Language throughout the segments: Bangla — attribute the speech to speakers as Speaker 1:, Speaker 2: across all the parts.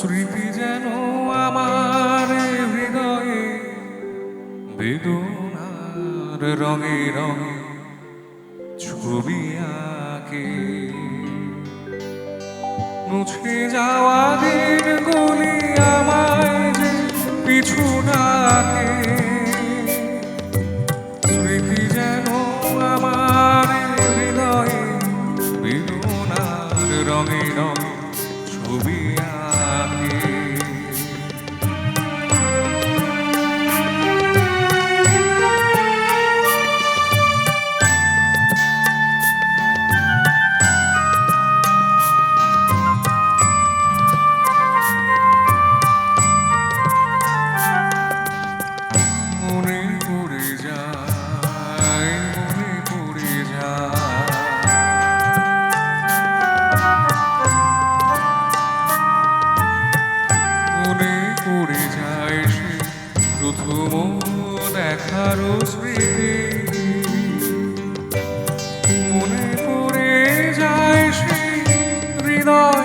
Speaker 1: স্মৃতি যেন আমার হৃদয়ে বেদনার রঙে রঙে ছবি আঁকে। মুছে যাওয়া দিন দেখার স্মৃতি। মনে পড়ে যায় সে হৃদয়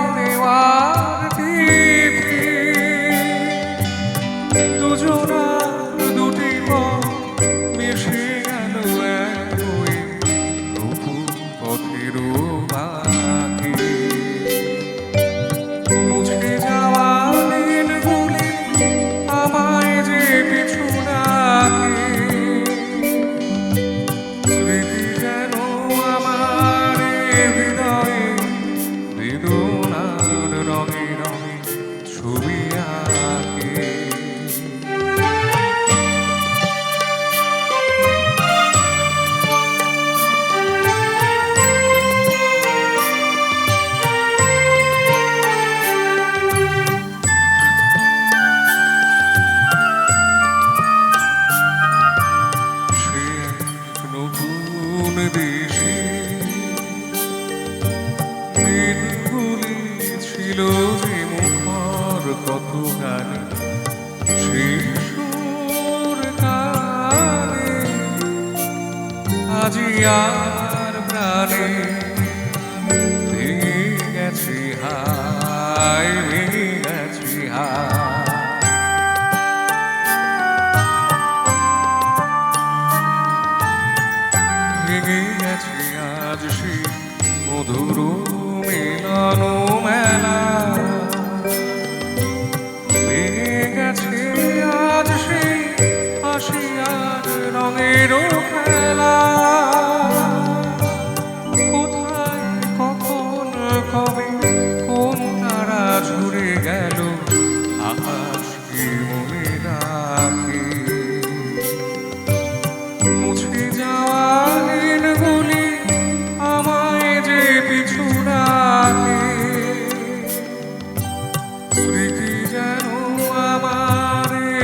Speaker 1: ছিল যে মুখর কত গানে সুর কানে। আজি আর প্রাণে ভেঙে গেছে, হায় ভেঙে গেছে, হায়। ভেঙে আজ সেই মধুর মিলন। ভেঙে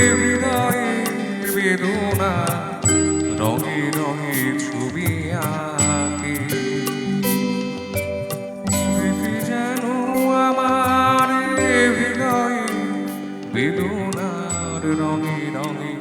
Speaker 1: আমার হৃদয়ে বেদনা রঙে রঙে ছবি আঁকে স্মৃতি যেন আমার হৃদয়ে বেদনার রঙে রঙে